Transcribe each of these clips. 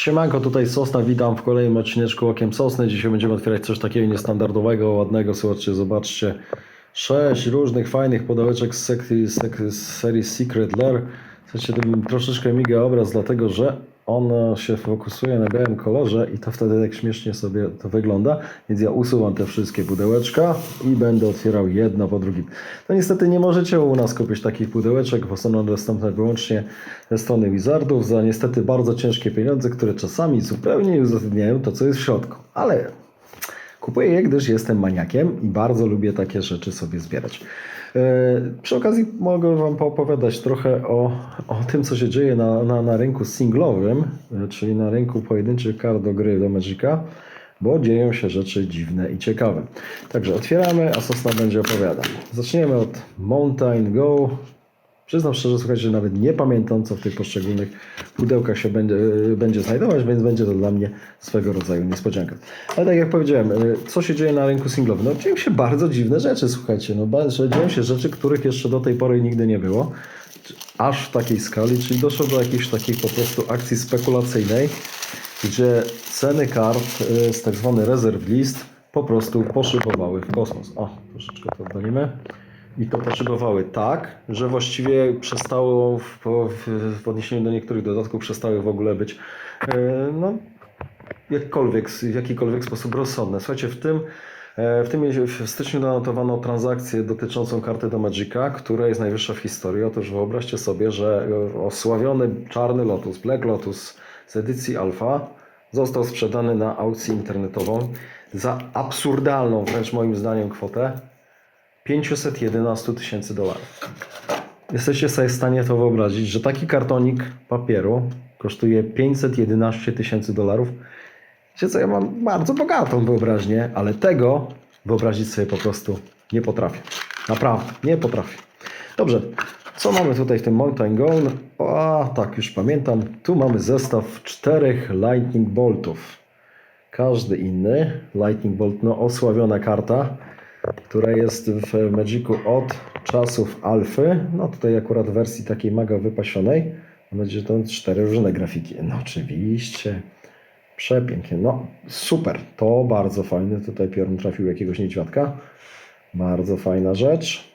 Siemanko, tutaj Sosna, witam w kolejnym odcineczku Okiem Sosny. Dzisiaj będziemy otwierać coś takiego niestandardowego, ładnego. Słuchajcie, zobaczcie. Sześć różnych fajnych pudełeczek z, serii Secret Lair. Słuchajcie, to troszeczkę miga obraz, dlatego że on się fokusuje na białym kolorze i to wtedy tak śmiesznie sobie to wygląda. Więc ja usuwam te wszystkie pudełeczka i będę otwierał jedno po drugim. No niestety nie możecie u nas kupić takich pudełeczek, bo są one dostępne wyłącznie ze strony Wizardów za niestety bardzo ciężkie pieniądze, które czasami zupełnie nie uzasadniają to, co jest w środku. Ale Kupuję je, gdyż jestem maniakiem i bardzo lubię takie rzeczy sobie zbierać. E, Przy okazji mogę Wam poopowiadać trochę o, o tym, co się dzieje na, na, na rynku singlowym, e, czyli na rynku pojedynczych kart do gry do Magica, bo dzieją się rzeczy dziwne i ciekawe. Także otwieramy, a Sosna będzie opowiadał. Zaczniemy od Mountain Go. Przyznam szczerze, słuchajcie, że nawet nie pamiętam, co w tych poszczególnych pudełkach się będzie, będzie znajdować, więc będzie to dla mnie swego rodzaju niespodzianka. Ale tak jak powiedziałem, y, co się dzieje na rynku singlowym? No dzieją się bardzo dziwne rzeczy, słuchajcie. No, dzieją się rzeczy, których jeszcze do tej pory nigdy nie było. Aż w takiej skali, czyli doszło do jakiejś takiej po prostu akcji spekulacyjnej, gdzie ceny kart y, z tak zwany reserve list po prostu poszybowały w kosmos. O, troszeczkę to oddalimy. I to poszybowały tak, że właściwie przestało w, w, w odniesieniu do niektórych dodatków przestały w ogóle być e, no, jakkolwiek, w jakikolwiek sposób rozsądne. Słuchajcie, w tym, e, w tym w styczniu nanotowano transakcję dotyczącą karty do Magica, która jest najwyższa w historii. Otóż wyobraźcie sobie, że osławiony czarny Lotus, Black Lotus z edycji Alpha został sprzedany na aukcji internetową za absurdalną, wręcz moim zdaniem, kwotę 511 tysięcy dolarów. Jesteście sobie w stanie to wyobrazić, że taki kartonik papieru kosztuje 511 tysięcy dolarów. Wiecie co, ja mam bardzo bogatą wyobraźnię, ale tego wyobrazić sobie po prostu nie potrafię. Naprawdę, nie potrafię. Dobrze, co mamy tutaj w tym Mountain Gold? A, tak, już pamiętam. Tu mamy zestaw czterech Lightning Boltów. Każdy inny. Lightning Bolt, no osławiona karta, która jest w Magicu od czasów alfy. No tutaj akurat w wersji takiej maga wypasionej. Mam że to cztery różne grafiki. No oczywiście. Przepięknie. No super. To bardzo fajne. Tutaj piorun trafił jakiegoś niedźwiadka. Bardzo fajna rzecz.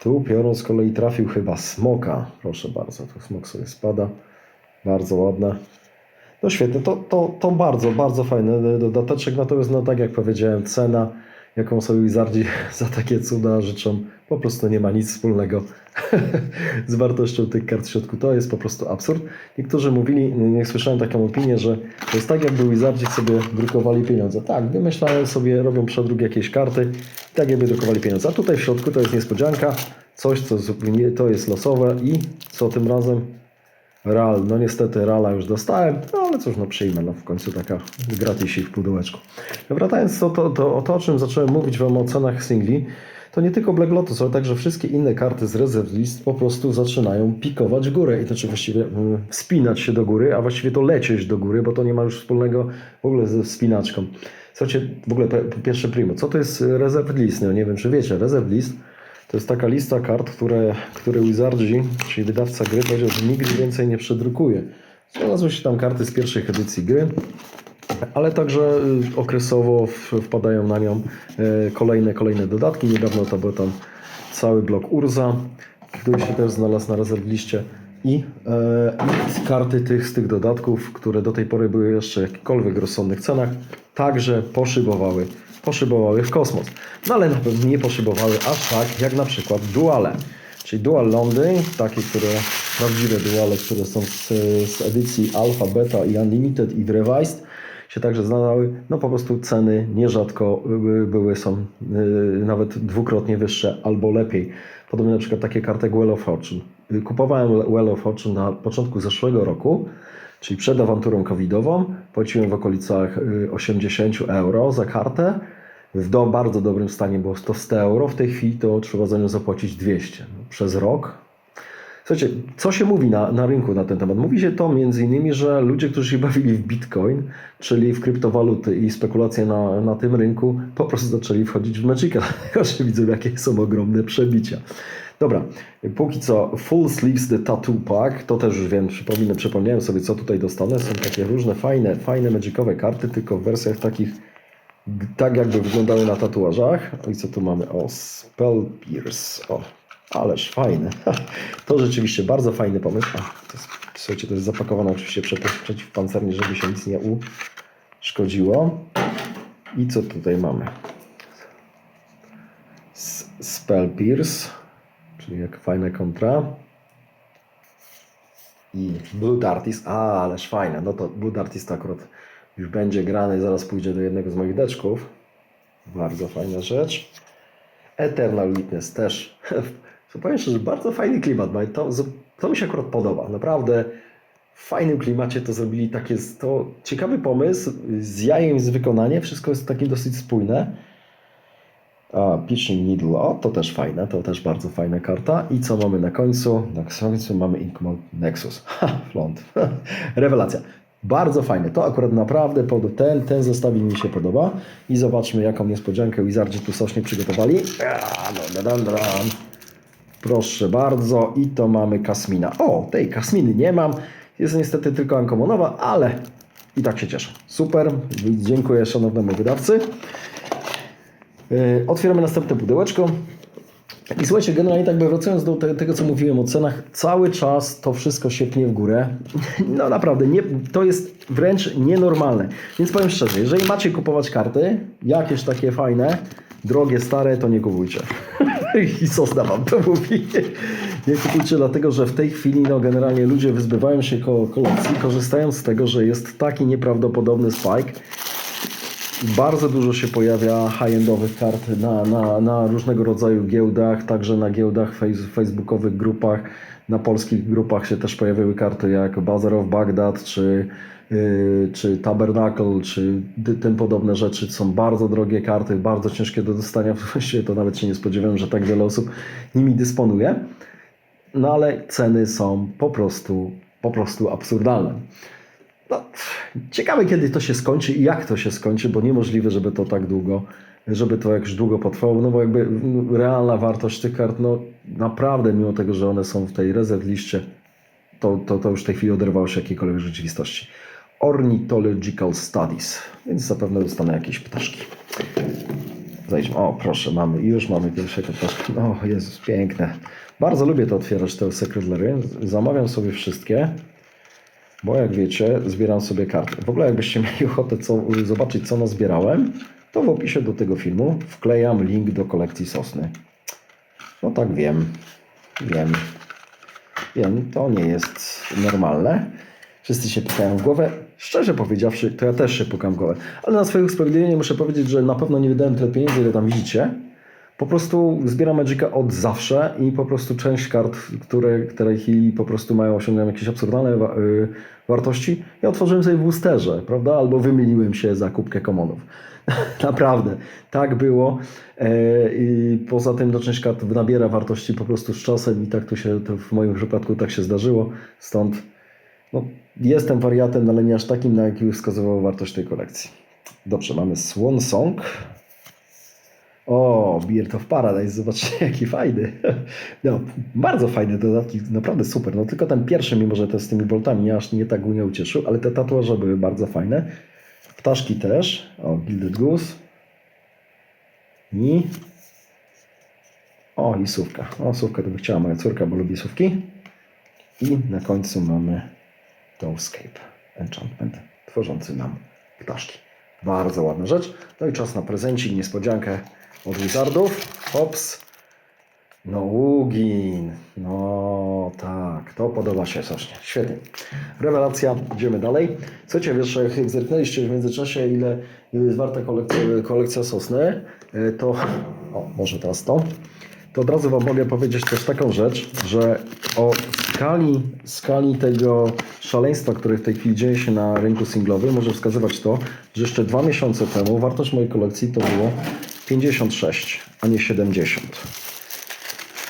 Tu piorun z kolei trafił chyba smoka. Proszę bardzo, tu smok sobie spada. Bardzo ładne. No świetnie, to, to, to bardzo, bardzo fajny dodateczek. Natomiast, no tak jak powiedziałem, cena, jaką sobie Wizardzi za takie cuda życzą, po prostu nie ma nic wspólnego z wartością tych kart w środku. To jest po prostu absurd. Niektórzy mówili, nie słyszałem taką opinię, że to jest tak, jakby Wizardzi sobie drukowali pieniądze. Tak, wymyślają sobie, robią przedruk jakiejś karty, tak jakby drukowali pieniądze. A tutaj w środku to jest niespodzianka, coś, co zupełnie to jest losowe i co tym razem Real, no niestety Reala już dostałem, no ale cóż, no przyjmę, no w końcu taka gratisik w pudełeczku. Wracając do to, to, o to, o czym zacząłem mówić Wam o cenach singli, to nie tylko Black Lotus, ale także wszystkie inne karty z Reserve List po prostu zaczynają pikować górę i to czy właściwie mm, wspinać się do góry, a właściwie to lecieć do góry, bo to nie ma już wspólnego w ogóle ze wspinaczką. Słuchajcie, w ogóle pierwsze primo, co to jest Reserve List? No nie wiem, czy wiecie, Reserve List to jest taka lista kart, które, które Wizardzi, czyli wydawca gry, powiedział, że nigdy więcej nie przedrukuje. Znalazły się tam karty z pierwszych edycji gry, ale także y, okresowo wpadają na nią y, kolejne, kolejne dodatki. Niedawno to był tam cały blok Urza, który się też znalazł na rezerwliście. I, e, I karty tych, z tych dodatków, które do tej pory były jeszcze w jakichkolwiek rozsądnych cenach, także poszybowały, poszybowały w kosmos. No ale na pewno nie poszybowały aż tak, jak na przykład duale. Czyli Dual Londyn, takie, które prawdziwe duale, które są z, z edycji Alpha, Beta i Unlimited i Revised się także znalazły. No po prostu ceny nierzadko były, są yy, nawet dwukrotnie wyższe albo lepiej. Podobnie na przykład takie karty Well of Fortune. Kupowałem Well of Fortune na początku zeszłego roku, czyli przed awanturą covidową. Płaciłem w okolicach yy, 80 euro za kartę. W do, bardzo dobrym stanie było to 100 euro. W tej chwili to trzeba za nią zapłacić 200 no, przez rok. Słuchajcie, co się mówi na, na rynku na ten temat? Mówi się to między innymi, że ludzie, którzy się bawili w bitcoin, czyli w kryptowaluty i spekulacje na, na tym rynku, po prostu zaczęli wchodzić w Magica, dlatego że widzą, jakie są ogromne przebicia. Dobra, póki co Full Sleeves The Tattoo Pack, to też już wiem, przypomnę, przypomniałem sobie co tutaj dostanę. Są takie różne fajne, fajne magicowe karty, tylko w wersjach takich tak jakby wyglądały na tatuażach. O i co tu mamy? O, Spell Pierce. O, ależ fajne. To rzeczywiście bardzo fajny pomysł. A, to jest, słuchajcie, to jest zapakowane oczywiście przeciw, przeciwpancernie, żeby się nic nie uszkodziło. I co tutaj mamy? Spell Pierce, czyli jak fajna kontra. I Blood Artist, a ależ fajne, no to Blood Artist akurat już będzie grany, zaraz pójdzie do jednego z moich deczków. Bardzo fajna rzecz. Eternal Witness też. Powiem szczerze, bardzo fajny klimat ma. To, to mi się akurat podoba. Naprawdę w fajnym klimacie to zrobili takie, to ciekawy pomysł, z jajem, z wykonaniem, wszystko jest takie dosyć spójne. A, Pitching Needle, o to też fajne, to też bardzo fajna karta. I co mamy na końcu? Na końcu mamy Ink Mode Nexus. Ha, flont. Rewelacja. Bardzo fajne. To akurat naprawdę ten, ten zestawik mi się podoba. I zobaczmy jaką niespodziankę Wizardzi tu sośnie przygotowali. No. Proszę bardzo. I to mamy Kasmina. O, tej Kasminy nie mam. Jest niestety tylko ankomonowa, ale i tak się cieszę. Super. Dziękuję szanownemu wydawcy. Yy, Otwieramy następne pudełeczko. I słuchajcie, generalnie tak by wracając do te, tego, co mówiłem o cenach, cały czas to wszystko sięgnie w górę. No naprawdę, nie, to jest wręcz nienormalne. Więc powiem szczerze, jeżeli macie kupować karty, jakieś takie fajne, drogie, stare, to nie kupujcie. I Sosna wam to mówi. Nie kupujcie dlatego, że w tej chwili no, generalnie ludzie wyzbywają się ko- kolekcji, korzystając z tego, że jest taki nieprawdopodobny spike. Bardzo dużo się pojawia high-endowych kart na, na, na różnego rodzaju giełdach, także na giełdach face, facebookowych grupach, na polskich grupach się też pojawiły karty jak Bazaar of Baghdad, czy, yy, czy Tabernacle, czy ty- tym podobne rzeczy. Są bardzo drogie karty, bardzo ciężkie do dostania. Właściwie to nawet się nie spodziewałem, że tak wiele osób nimi dysponuje. No ale ceny są po prostu, po prostu absurdalne. No, ciekawe, kiedy to się skończy i jak to się skończy, bo niemożliwe, żeby to tak długo, żeby to jakoś długo potrwało, no bo jakby no, realna wartość tych kart, no naprawdę, mimo tego, że one są w tej rezerw liście, to, to, to już w tej chwili oderwało się jakiejkolwiek rzeczywistości. Ornithological Studies, więc zapewne dostanę jakieś ptaszki. Zajdźmy. O, proszę, mamy. Już mamy pierwszego ptaszka. O, Jezus, piękne. Bardzo lubię to otwierać, te sekretlery. Zamawiam sobie wszystkie. Bo jak wiecie, zbieram sobie karty. W ogóle jakbyście mieli ochotę co, zobaczyć, co nazbierałem, to w opisie do tego filmu wklejam link do kolekcji sosny. No tak wiem. Wiem. Wiem, to nie jest normalne. Wszyscy się pukają w głowę. Szczerze powiedziawszy, to ja też się pukam w głowę. Ale na swoje usprawiedliwienie muszę powiedzieć, że na pewno nie wydałem tyle pieniędzy, ile tam widzicie. Po prostu zbieram Magica od zawsze i po prostu część kart, które, które chwili po prostu mają osiągnąć jakieś absurdalne wa- y, wartości, ja otworzyłem sobie w boosterze, prawda? Albo wymieniłem się za kubkę komonów. Naprawdę, tak było. E, I poza tym no, część kart nabiera wartości po prostu z czasem i tak to się, to w moim przypadku tak się zdarzyło. Stąd no, jestem wariatem, ale nie aż takim, na jaki wskazywała wartość tej kolekcji. Dobrze, mamy Swan Song. O, Beard of Paradise, zobaczcie jaki fajny. No, bardzo fajne dodatki, naprawdę super. No tylko ten pierwszy, mimo że to z tymi boltami mnie aż nie tak nie ucieszył, ale te tatuaże były bardzo fajne. Ptaszki też. O, Gilded Goose. I... O, i sówka. O, sówkę to by chciała moja córka, bo lubi sówki. I na końcu mamy Dowscape Enchantment, tworzący nam ptaszki. Bardzo ładna rzecz. No i czas na prezencik, niespodziankę od Wizardów. Hops. No Ugin. No tak, to podoba się socznie. Świetnie. Rewelacja, idziemy dalej. Słuchajcie, wiesz, jak zerknęliście w międzyczasie, ile jest warta kolekcja, kolekcja sosny, y, to o, może teraz to. To od razu Wam mogę powiedzieć też taką rzecz, że o skali, skali tego szaleństwa, które w tej chwili dzieje się na rynku singlowym, może wskazywać to, że jeszcze dwa miesiące temu wartość mojej kolekcji to było 56, a nie 70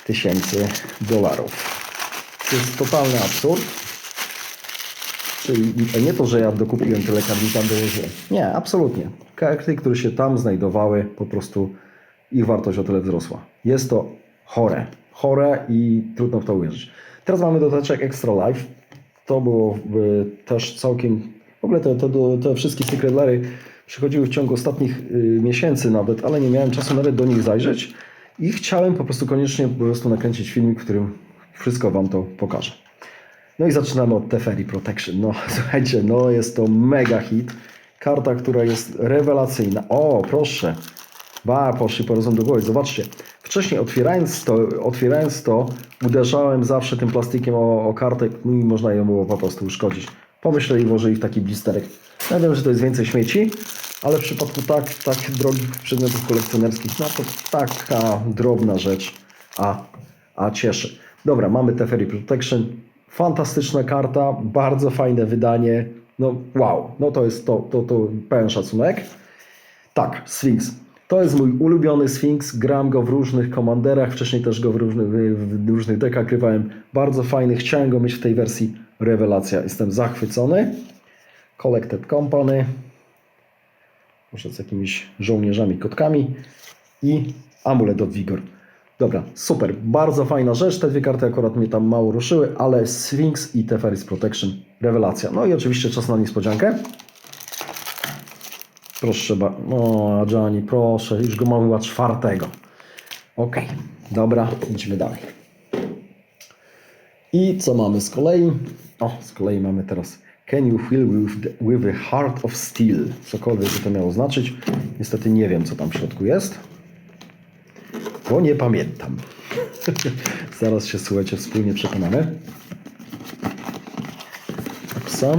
tysięcy dolarów. To jest totalny absurd. Czyli nie to, że ja dokupiłem tyle kart i tam dołożyłem. Nie, absolutnie. Karty, które się tam znajdowały, po prostu ich wartość o tyle wzrosła. Jest to chore. chore i trudno w to uwierzyć. Teraz mamy dodatek Extra Life. To było y, też całkiem... W ogóle te, te, te wszystkie Secret przychodziły w ciągu ostatnich y, miesięcy nawet, ale nie miałem czasu nawet do nich zajrzeć i chciałem po prostu koniecznie po prostu nakręcić filmik, w którym wszystko Wam to pokażę. No i zaczynamy od Teferi Protection. No słuchajcie, no jest to mega hit. Karta, która jest rewelacyjna. O, proszę. Ba, poszli po do głowy. Zobaczcie, wcześniej otwierając to, otwierając to uderzałem zawsze tym plastikiem o, o kartę no i można ją było po prostu uszkodzić. Pomyślę i włożyli w taki blisterek. Ja wiem, że to jest więcej śmieci, ale w przypadku tak, tak drogich przedmiotów kolekcjonerskich, no to taka drobna rzecz, a, a cieszy. Dobra, mamy Teferi Protection. Fantastyczna karta, bardzo fajne wydanie. No wow, no to jest to, to, to pełen szacunek. Tak, Sphinx. To jest mój ulubiony Sphinx. Gram go w różnych komanderach. Wcześniej też go w różnych, w różnych dekach grywałem. Bardzo fajny. Chciałem go mieć w tej wersji. Rewelacja. Jestem zachwycony. Collected Company. Może z jakimiś żołnierzami, kotkami. I amulet od Vigor. Dobra, super. Bardzo fajna rzecz. Te dwie karty akurat mnie tam mało ruszyły, ale Sphinx i Teferis Protection. Rewelacja. No i oczywiście czas na niespodziankę. Proszę, ba- o, Johnny, proszę, już go mamy czwartego. Ok, dobra, idźmy dalej. I co mamy z kolei? O, z kolei mamy teraz Can you feel with, the, with a heart of steel? Cokolwiek by to miało znaczyć. Niestety nie wiem, co tam w środku jest, bo nie pamiętam. Zaraz się, słuchajcie, wspólnie przekonamy. Psa.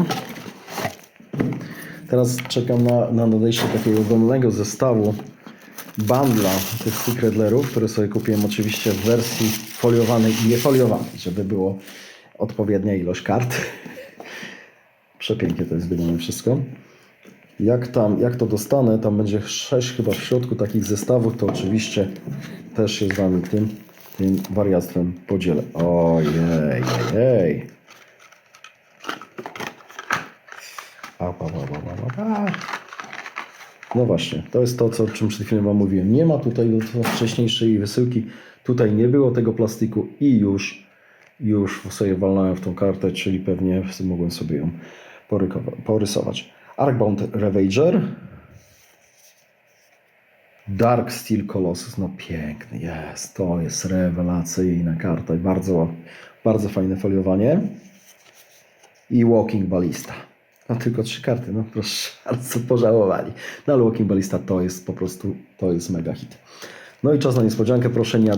Teraz czekam na, na nadejście takiego ogromnego zestawu bundla tych secretlerów, które sobie kupiłem oczywiście w wersji foliowanej i niefoliowanej, żeby było odpowiednia ilość kart. Przepięknie to jest wydane wszystko. Jak, tam, jak to dostanę, tam będzie 6 chyba w środku takich zestawów, to oczywiście też się z Wami tym, tym wariactwem podzielę. Ojej, ojej. A, pa, pa, pa, pa, pa, pa. No właśnie, to jest to, co, o czym przed chwilą Wam mówiłem. Nie ma tutaj do wcześniejszej wysyłki, tutaj nie było tego plastiku i już, już sobie walnąłem w tą kartę, czyli pewnie mogłem sobie ją porysować. Arkbound Ravager. Dark Steel Colossus, no piękny jest, to jest rewelacyjna karta i bardzo, bardzo fajne foliowanie. I Walking Ballista. No tylko trzy karty, no proszę, bardzo pożałowali. No ale Walking Ballista to jest po prostu, to jest mega hit. No i czas na niespodziankę, proszę nie.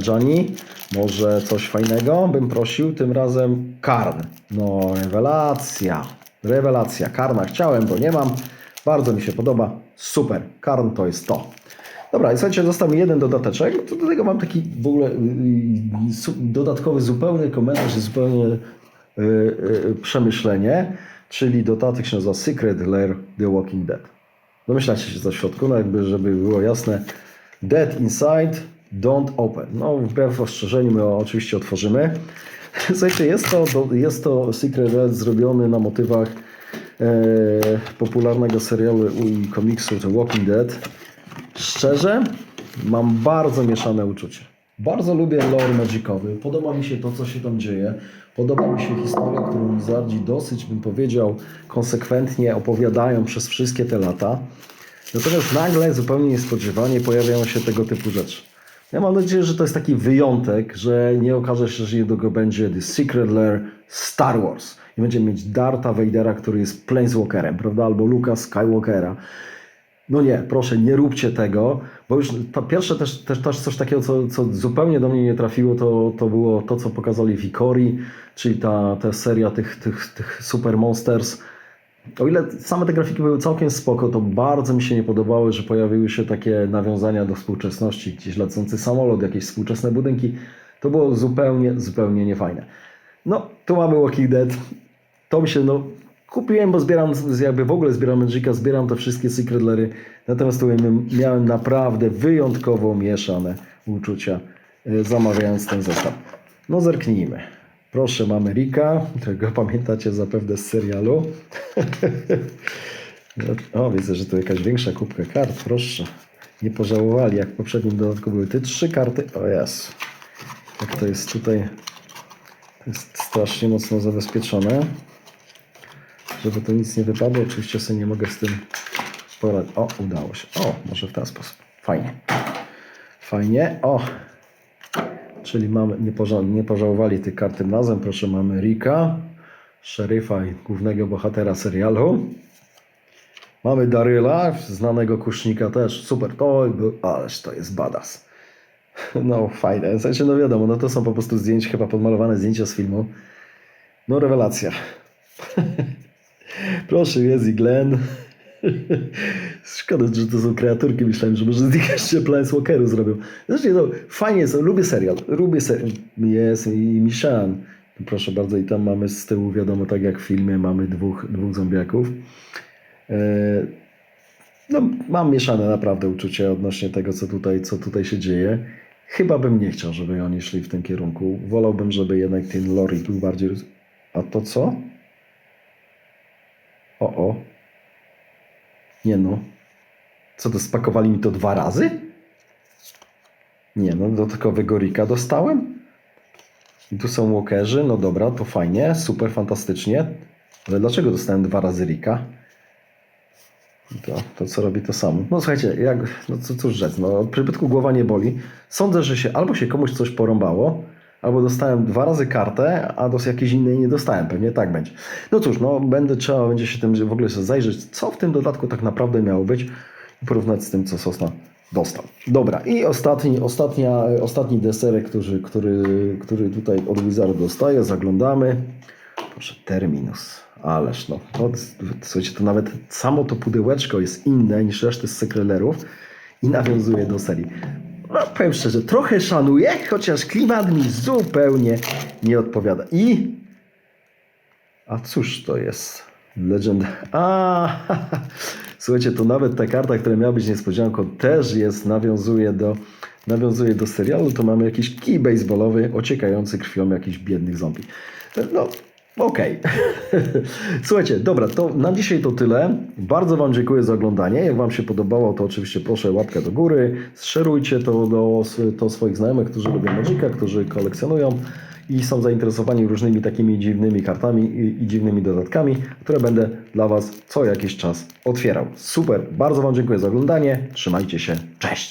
Może coś fajnego bym prosił, tym razem Karn. No rewelacja, rewelacja. Karna chciałem, bo nie mam. Bardzo mi się podoba, super. Karn to jest to. Dobra, i słuchajcie, został mi jeden dodateczek. To do tego mam taki w ogóle y, y, dodatkowy zupełny komentarz, zupełnie y, y, przemyślenie, czyli dodatek się nazywa Secret Lair The Walking Dead. Domyślacie się co w środku, no jakby, żeby było jasne. Dead inside, don't open. No, wbrew ostrzeżeniu my oczywiście otworzymy. Słuchajcie, jest to, jest to Secret Lair zrobiony na motywach e, popularnego serialu i komiksu The Walking Dead. Szczerze, mam bardzo mieszane uczucie. Bardzo lubię lore magicowy. Podoba mi się to, co się tam dzieje. Podoba mi się historia, którą Zardzi dosyć, bym powiedział, konsekwentnie opowiadają przez wszystkie te lata. Natomiast nagle, zupełnie niespodziewanie pojawiają się tego typu rzeczy. Ja mam nadzieję, że to jest taki wyjątek, że nie okaże się, że niedługo będzie The Secret Lair Star Wars. I będziemy mieć Darta Vadera, który jest Planeswalkerem, prawda? Albo Luka Skywalkera. No nie, proszę, nie róbcie tego, bo już to pierwsze też, też, też coś takiego, co, co zupełnie do mnie nie trafiło, to, to było to, co pokazali w Ikori, czyli ta, ta seria tych, tych, tych Super Monsters. O ile same te grafiki były całkiem spoko, to bardzo mi się nie podobały, że pojawiły się takie nawiązania do współczesności, gdzieś lecący samolot, jakieś współczesne budynki. To było zupełnie, zupełnie niefajne. No, tu mamy Walking Dead. To mi się, no, kupiłem, bo zbieram, jakby w ogóle zbieram Magica, zbieram te wszystkie Secret Lairy. Natomiast tu miałem- naprawdę wyjątkowo mieszane uczucia, e, zamawiając ten zestaw. No, zerknijmy. Proszę, mamy Rika, którego pamiętacie zapewne z serialu. o, widzę, że tu jakaś większa kubka kart, proszę. Nie pożałowali, jak w poprzednim dodatku były te trzy karty. O jest. Jak to jest tutaj, to jest strasznie mocno zabezpieczone. Żeby to nic nie wypadło, oczywiście sobie nie mogę z tym poradzić. O, udało się. O, może w ten sposób. Fajnie. Fajnie. O, czyli mamy, nie, nie pożałowali tych kart tym razem. Proszę, mamy Rika, szeryfa i głównego bohatera serialu. Mamy Daryla, znanego kusznika też. Super, to był, ależ to jest badass. No, fajne. W sensie, no wiadomo, no to są po prostu zdjęcia, chyba podmalowane zdjęcia z filmu. No, rewelacja. Proszę, jest i Glenn. Szkoda, że to są kreaturki. Myślałem, że może z nich jeszcze Planeswalkeru zrobią. Zresztą, no, fajnie jest. Lubię serial. Lubię serial. Jest i Michan. Proszę bardzo. I tam mamy z tyłu, wiadomo, tak jak w filmie, mamy dwóch, dwóch zombiaków. E, No, mam mieszane naprawdę uczucie odnośnie tego, co tutaj, co tutaj się dzieje. Chyba bym nie chciał, żeby oni szli w tym kierunku. Wolałbym, żeby jednak ten Lori był bardziej... A to co? O, o. Nie no. Co to, spakowali mi to dwa razy? Nie no, dodatkowego Rika dostałem. I tu są walkerzy, no dobra, to fajnie, super, fantastycznie. Ale dlaczego dostałem dwa razy Rika? To, to co robi to samo. No słuchajcie, jak, no cóż rzec, no od przybytku głowa nie boli. Sądzę, że się albo się komuś coś porąbało, albo dostałem dwa razy kartę, a do jakiejś innej nie dostałem. Pewnie tak będzie. No cóż, no będę trzeba będzie się tym w ogóle zajrzeć, co w tym dodatku tak naprawdę miało być i porównać z tym, co Sosna dostał. Dobra, i ostatni, ostatnia, ostatni deserek, który, który, który tutaj od Wizardu dostaję, zaglądamy. Proszę, Terminus. Ależ no, to, słuchajcie, to nawet samo to pudełeczko jest inne niż reszty z sekrelerów i nawiązuje do serii. No, powiem szczerze, trochę szanuję, chociaż klimat mi zupełnie nie odpowiada. I... A cóż to jest? Legend... A, słuchajcie, to nawet ta karta, która miała być niespodzianką, też jest, nawiązuje do, nawiązuje do serialu. To mamy jakiś kij baseballowy ociekający krwią jakichś biednych zombie. No, okej. Słuchajcie, dobra, to na dzisiaj to tyle. Bardzo Wam dziękuję za oglądanie. Jak Wam się podobało, to oczywiście proszę łapkę do góry. Szerujcie to do to swoich znajomych, którzy lubią Magica, którzy kolekcjonują i są zainteresowani różnymi takimi dziwnymi kartami i, i dziwnymi dodatkami, które będę dla Was co jakiś czas otwierał. Super, bardzo Wam dziękuję za oglądanie. Trzymajcie się, cześć!